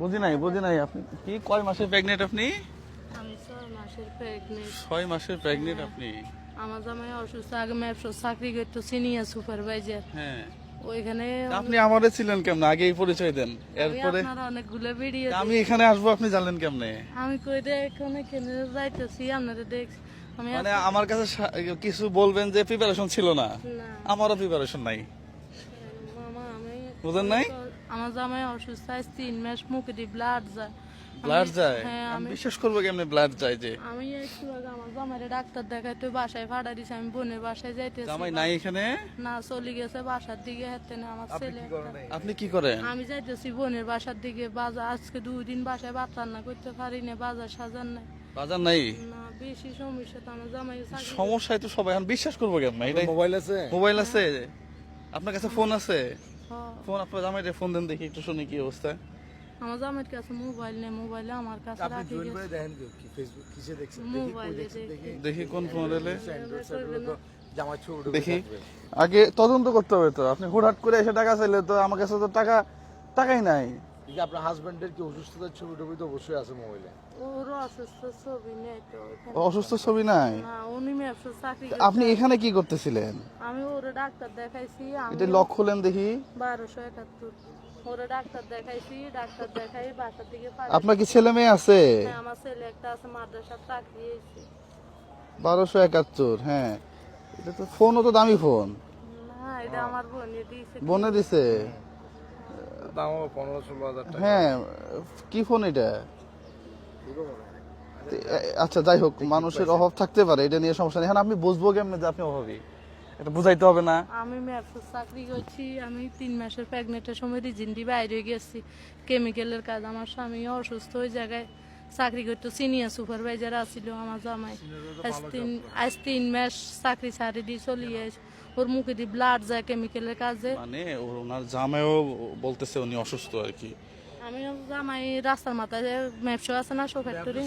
বুঝি নাই বুঝি নাই। আপনি কি কয় মাসের প্রেগনেন্ট আপনি? আমি ছয় মাসের প্রেগনেন্ট ছয় মাসের প্রেগনেন্ট আপনি? আমার জামাই অসুস্থ আগে ম্যাপসো চাকরি করতো সিনিয়র সুপারভাইজার হ্যাঁ। ওইখানে আপনি আমারে ছিলেন কেমনে? আগেই পরিচয় দেন। এরপরে আপনার অনেকগুলো ভিডিও আমি এখানে আসব আপনি জানলেন কেমনে? আমি কই এখানে কেন যাইতেছি আপনারা আমি মানে আমার কাছে কিছু বলবেন যে প্রিপারেশন ছিল না। আমারও প্রিপারেশন নাই। বুঝেন নাই? আমার জামাই অসুস্থ আজ তিন মাস মুখে দিয়ে ব্লাড যায়। ব্লাড যায়? হ্যাঁ আমি আমি বিশ্বাস করব কেমনে ব্লাড যায় যে। আমি একটু আগে আমার জামাইরে ডাক্তার দেখাইতে বাসায় ভাড়া দিছি আমি বোনের বাসায় যাইতেছি। জামাই নাই এখানে? না চলে গেছে বাসার দিকে হেঁটে না আমার ছেলে আপনি কি করেন? আমি যাইতেছি বোনের বাসার দিকে বাজার আজকে দুই দিন বাসায় ভাত রান্না করতে পারি না বাজার সাজার নাই। বাজার নাই? না বেশি সমস্যা তো আমার জামাই সমস্যায় তো সবাই এখন বিশ্বাস করব কেমন মোবাইল আছে? মোবাইল আছে? আপনার কাছে ফোন আছে? ফোন আপনার জামাই ফোন দেন দেখি একটু শুনি কি অবস্থা। আমার জামাইয়ের কাছে মোবাইল নেই মোবাইলে আমার কাছে আপনি রাখি জয়েন করে দেখেন কি ফেসবুক কিসে দেখছেন দেখি। দেখি কোন ফোন এলে। অ্যান্ড্রয়েড ছোট দেখি। আগে তদন্ত করতে হবে তো আপনি হুটহাট করে এসে টাকা চাইলে তো আমার কাছে তো টাকা টাকাই নাই। আপনার হাজবেন্ডের কি অসুস্থতার ছবি টবি তো অবশ্যই আছে মোবাইলে ওর অসুস্থ ছবি নেই তো ওইখানে। অসুস্থ ছবি নাই? না উনি ম্যাপসো চাকরি তা আপনি এখানে কি করতেছিলেন? আমি ওরে ডাক্তার দেখাইছি আমি এটা লক খুলেন দেখি। বারোশো একাত্তর। ওরে ডাক্তার দেখাইছি ডাক্তার দেখাই বাসার দিকে আপনার কি ছেলে মেয়ে আছে? হ্যাঁ, আমার ছেলে একটা আছে মাদ্রাসার চাকরি হয়েছে। বারোশো একাত্তর হ্যাঁ। এটা তো ফোনও তো দামি ফোন। না এটা আমার বোনে দিয়েছে। বনে দিছে? দাম পনেরো ষোলো হাজার টাকা। হ্যাঁ কি ফোন এটা? আচ্ছা যাই হোক মানুষের অভাব থাকতে পারে এটা নিয়ে সমস্যা নেই। এখন আপনি বুঝব কেমনে যে আপনি অভাবী? এটা বুঝাইতে হবে না। আমি ম্যাপসের চাকরি করছি আমি তিন মাসের প্রেগনেন্টের সময় রিজেন্টি বাইরে গেছি। কেমিক্যালের কাজ আমার স্বামী অসুস্থ ওই জায়গায় চাকরি করতো সিনিয়র সুপারভাইজার আছিল আমার জামাই। আজ তিন আজ তিন মাস চাকরি ছাড়ি দিয়ে চলিয়ে। ওর মুখে দিয়ে ব্লাড যায় কেমিক্যালের কাজে। মানে ওর ওনার জামাইও বলতেছে উনি অসুস্থ আর কি। আমি জামাই রাস্তার মাথায় ম্যাপসো আছে না শো ফ্যাক্টরি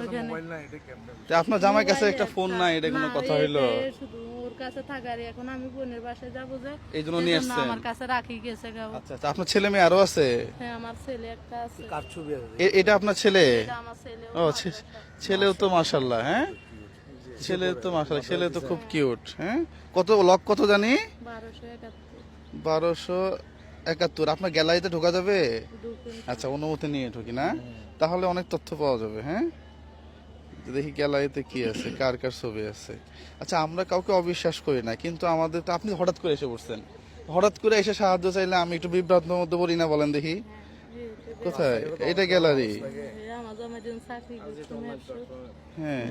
ওইখানে। মোবাইল নাই এটা কেমনে তা আপনার জামাই কাছে একটা ফোন নাই এটা কোনো কথা হইল? শুধু ওর কাছে থাকারই এখন আমি বোনের বাসায় যাব যে। এই জন্য নিয়ে আসছেন? আমার কাছে রাখি গেছে গাও আচ্ছা আচ্ছা আপনার ছেলে মেয়ে আরও আছে? হ্যাঁ আমার ছেলে একটা আছে। কার ছবি আছে? এটা আপনার ছেলে? এটা আমার ছেলে ও ছেলেও তো মাশাল্লাহ হ্যাঁ? ছেলে তো মাশাল্লাহ ছেলে তো খুব কিউট হ্যাঁ? কত লক কত জানি? বারোশো একাত্তর। আপনার গ্যালারিতে ঢোকা যাবে? আচ্ছা অনুমতি নিয়ে ঢুকি না? তাহলে অনেক তথ্য পাওয়া যাবে হ্যাঁ? দেখি গ্যালারিতে কি আছে কার কার ছবি আছে। আচ্ছা আমরা কাউকে অবিশ্বাস করি না কিন্তু আমাদের তো আপনি হঠাৎ করে এসে পড়ছেন হঠাৎ করে এসে সাহায্য চাইলে আমি একটু বিভ্রান্তের মধ্যে পড়ি না বলেন দেখি? কোথায়? এটা গ্যালারি? হ্যাঁ।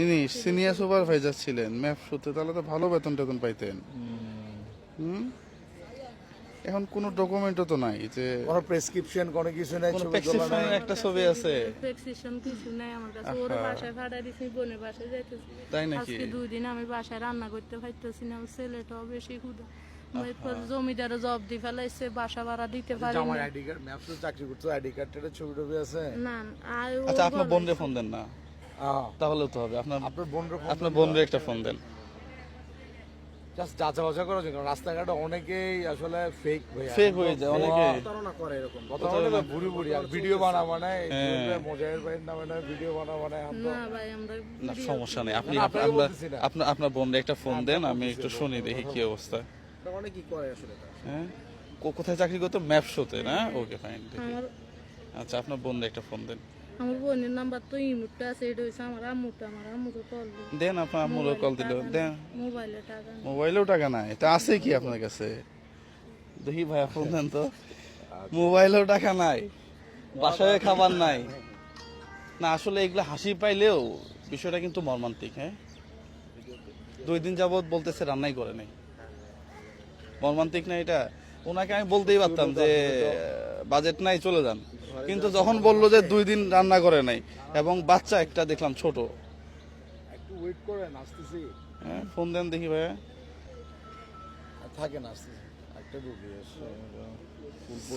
ইনি সিনিয়র সুপারভাইজার ছিলেন ম্যাপ শুতে তাহলে তো ভালো বেতন টেতন পাইতেন। হুম। এখন কোনো ডকুমেন্টও তো নাই যে কোনো প্রেসক্রিপশন কোনো কিছু নাই কোনো ছবি তোলা প্রেসক্রিপশনের নাই। একটা ছবি আছে। প্রেসক্রিপশন কিছু নাই আমার কাছে। ওর বাসায় ভাড়া দিছি বোনের বাসায় যাইতেছি। তাই নাকি? আজকে দুই দিন আমি বাসায় রান্না করতে পারতেছি না ছেলেটাও বেশি ক্ষুদা জমিদারে জব দি ফেলাইছে বাসা ভাড়া দিতে পারি না আইডি কার্ড ম্যাপসে চাকরি করতো আইডি কার্ডের ছবি টবি আছে? না আচ্ছা আপনার বোনরে ফোন দেন না। হ্যাঁ তাহলে তো হবে। আপনার আপনার বোন আপনার বোনরে একটা ফোন দেন। জাস্ট যাচা বাচা করা যায় কারণ রাস্তাঘাটে অনেকেই আসলে ফেক ভাই ফেক হয়ে যায় অনেকে প্রতারণা করে এরকম। প্রতারণা বুড়ি বুড়ি আর ভিডিও বানা বানায় হ্যাঁ। মজাহের ভাইয়ের নামে না ভিডিও বানা বানায় না ভাই আমরা না সমস্যা নেই। আপনি আপনার আপনার- বলতেছি আপনার আপনার বোনরে একটা ফোন দেন আমি একটু শুনি দেখি কি অবস্থা। অনেক কি করে আসলে হ্যাঁ? কোথায় চাকরি করতো? ম্যাপ শোতে না? ওকে ফাইন আমার আচ্ছা আপনার বোনরে একটা ফোন দেন। আমার বোনের নাম্বার তো ইমুটটা আছে এটা হচ্ছে আমার আম্মুটা। আমার আম্মুকে কল দেন আপনার আম্মুরও কল দিল। দেন। মোবাইলে টাকা মোবাইলেও টাকা নাই তা আছে কি আপনার কাছে? দেখি ভাইয়া ফোন দেন তো। মোবাইলেও টাকা নাই বাসায় খাবার নাই। না আসলে এগুলো হাসি পাইলেও বিষয়টা কিন্তু মর্মান্তিক হ্যাঁ? দুই দিন যাবৎ বলতেছে রান্নাই করে নাই। মর্মান্তিক না এটা? ওনাকে আমি বলতেই পারতাম যে বাজেট নাই চলে যান। কিন্তু যখন বলল যে দুই দিন রান্না করে নাই এবং বাচ্চা একটা দেখলাম ছোট। একটু ওয়েট করেন আসতেছি। হ্যাঁ ফোন দেন দেখি ভাইয়া। থাকেন আসতেছি। একটা রুগী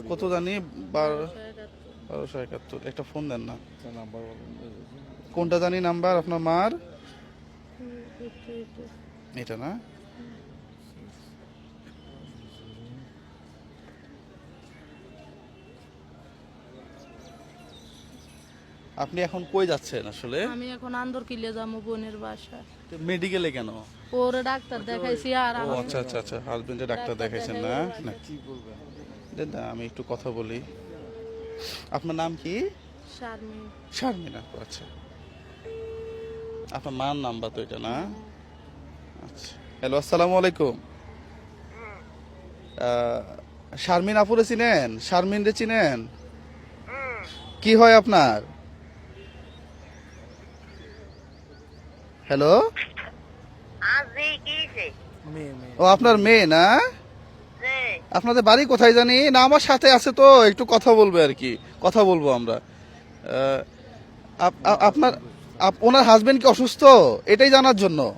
কত জানি? বার বারোশো একাত্তর। একটা ফোন দেন না। নাম্বার কোনটা জানি? নাম্বার আপনার মার? এটা না? আপনি এখন কই যাচ্ছেন আসলে? আমি এখন আন্দর কিলে যাব বোনের বাসায়। মেডিকেলে কেন? ওরে ডাক্তার দেখাইছি আর ও আচ্ছা আচ্ছা আচ্ছা হাজবেন্ডে ডাক্তার দেখাইছেন না? না দেন না, আমি একটু কথা বলি। আপনার নাম কি? শারমিন। শারমিন আপু, আচ্ছা। আপনার মার নাম্বার তো এটা না? আচ্ছা। হ্যালো আসসালামু আলাইকুম। শারমিন আপুরে চিনেন? শারমিন রে চিনেন? কি হয় আপনার? হ্যালো ও আপনার মেয়ে না? আপনাদের বাড়ি কোথায় জানি? না আমার সাথে আছে তো একটু কথা বলবে আর কি। কথা বলব আমরা। আপনার আপ- ওনার হাজবেন্ড কি অসুস্থ? এটাই জানার জন্য।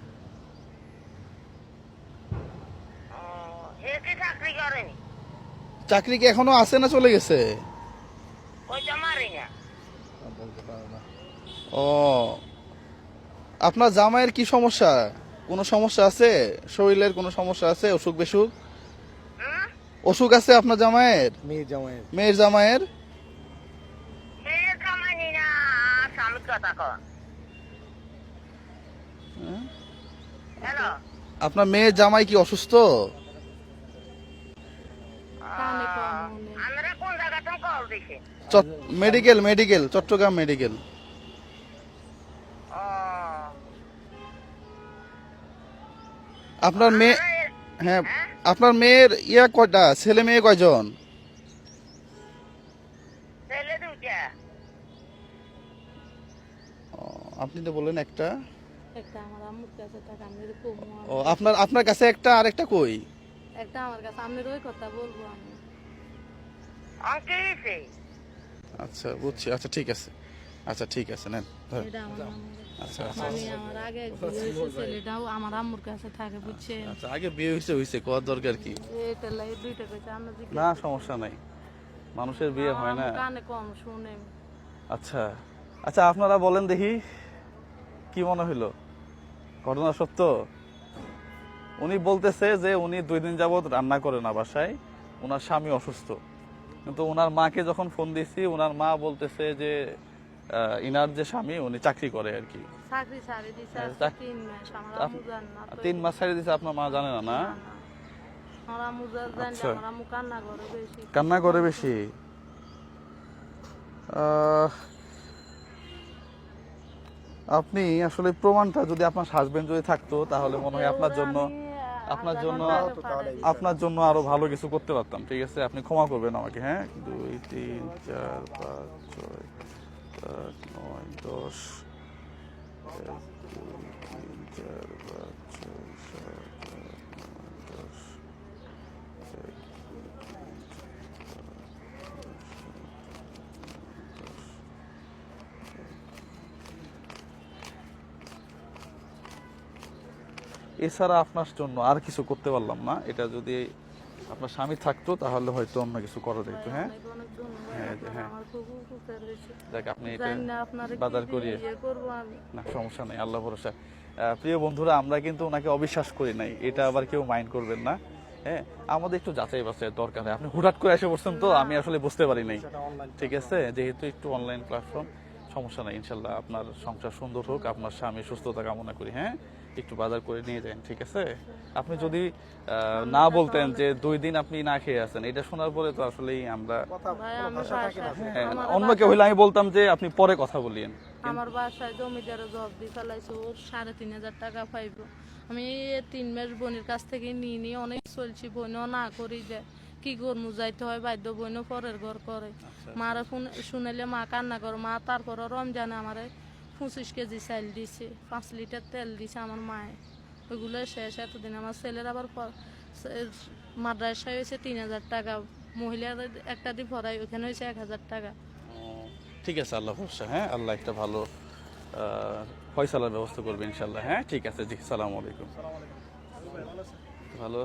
চাকরি কি এখনও আছে না চলে গেছে? ও আপনার জামাইয়ের কি সমস্যা? কোনো সমস্যা আছে? শরীরের কোনো সমস্যা আছে? অসুখ বেসুখ? অসুখ আছে আপনার জামাইয়ের? মেয়ে জামাইয়ের। মেয়ের জামাইয়ের? হ্যাঁ? হ্যালো? আপনার মেয়ের জামাই কি অসুস্থ? মেডিকেল মেডিকেল চট্টগ্রাম মেডিকেল আপনার মেয়ে হ্যাঁ আপনার মেয়ের ইয়া কয়টা? ছেলে মেয়ে কয়জন? ও, আপনি তো বললেন একটা। একটা আমার আম্মুর কাছে থাকে আমি যদি কমু আমি। ও আপনার আপনার কাছে একটা আর একটা কই? একটা আমার কাছে আমি ওই কথা বলব আমি। আচ্ছা বুঝছি। আচ্ছা ঠিক আছে। আচ্ছা ঠিক আছে নেন। আচ্ছা আচ্ছা। আমি আমার আগে ছেলেটাও আমার আম্মুর কাছে থাকে বুঝছেন? আচ্ছা আগে বিয়ে হয়েছে হয়েছে কর দরকার কি? এটা লাই দুইটা কইছে আমরা না সমস্যা নাই। মানুষের বিয়ে হয় না। কানে কম শুনে আচ্ছা আচ্ছা আপনারা বলেন দেখি কি মনে হইল? ঘটনা সত্য? উনি বলতেছে যে উনি দুই দিন যাবত রান্না করে না বাসায় ওনার স্বামী অসুস্থ। কিন্তু ওনার মাকে যখন ফোন দিয়েছি ওনার মা বলতেছে যে ইনার যে স্বামী উনি চাকরি করে আর কি। হ্যাঁ, তিন মাস ছাড়িয়ে দিছে আপনার মা জানে না না? আচ্ছা। কান্না করে বেশি। কান্না করে বেশি? আহ, আপনি আসলে প্রমাণটা যদি আপনার হাজবেন্ড যদি থাকতো তাহলে মনে হয় আপনার জন্য আপনার জন্য আপনার জন্য আরও ভালো কিছু করতে পারতাম ঠিক আছে? আপনি ক্ষমা করবেন আমাকে হ্যাঁ? দুই তিন চার পাঁচ ছয়। সাত নয় দশ এক, দুই, তিন, চার, পাঁচ, ছয়, সাত, আট, নয়, দশ। এক, দুই, তিন, এছাড়া আপনার জন্য আর কিছু করতে পারলাম না এটা যদি আপনার স্বামী থাকতো তাহলে হয়তো অন্য কিছু করা যেত হ্যাঁ? ধন্যবাদ হ্যাঁ, হ্যাঁ। আমার খুব উপকার হয়েছে। দেখ আপনি বাজার করিয়ে ইয়ে করব আমি। না সমস্যা নেই আল্লাহ ভরসা। প্রিয় বন্ধুরা আমরা কিন্তু ওনাকে অবিশ্বাস করি নাই এটা আবার কেউ মাইন্ড করবেন না হ্যাঁ? আমাদের একটু যাচাই বাছাই দরকার হয় আপনি হুটহাট করে এসে বসছেন তো আমি আসলে বুঝতে পারি নাই। ঠিক আছে? যেহেতু একটু অনলাইন প্ল্যাটফর্ম সমস্যা নাই ইনশাল্লাহ আপনার সংসার সুন্দর হোক আপনার স্বামী সুস্থতা কামনা করি হ্যাঁ? একটু বাজার করে নিয়ে যান ঠিক আছে? আপনি যদি না বলতেন যে দুই দিন আপনি না খেয়ে আছেন এটা শোনার পরে তো আসলেই আমরা হ্যাঁ, অন্য কেউ হইলে আমি বলতাম যে আপনি পরে কথা বলিয়েন। আমার বাসায় জমিদারে জব দিয়ে ফেলাইছে ওর সাড়ে তিন হাজার টাকা পাইব। আমি এই তিন মাস বোনের কাছ থেকে নিয়ে নিয়ে অনেক চলছি বোনও না করি যায় কি করব যাইতে হয় বাধ্য বোনও পরের ঘর করে। মারা ফোন- শুনাইলে মা কান্না করে মা তারপর রমজানে আমারে পঁচিশ কেজি চাল দিছে পাঁচ লিটার তেল দিছে আমার মায়ে। ওইগুলো শেষ এতদিন। আমার ছেলের আবার মাদ্রাসায় হয়েছে তিন হাজার টাকা। মহিলার একটা দিয়ে ভরাই ওখানে হয়েছে এক হাজার টাকা। ঠিক আছে আল্লাহ ভরসা হ্যাঁ? আল্লাহ একটা ভালো আহ, ফয়সালার ব্যবস্থা করবে ইনশাল্লাহ হ্যাঁ? ঠিক আছে জি সালাম আলাইকুম। ভালো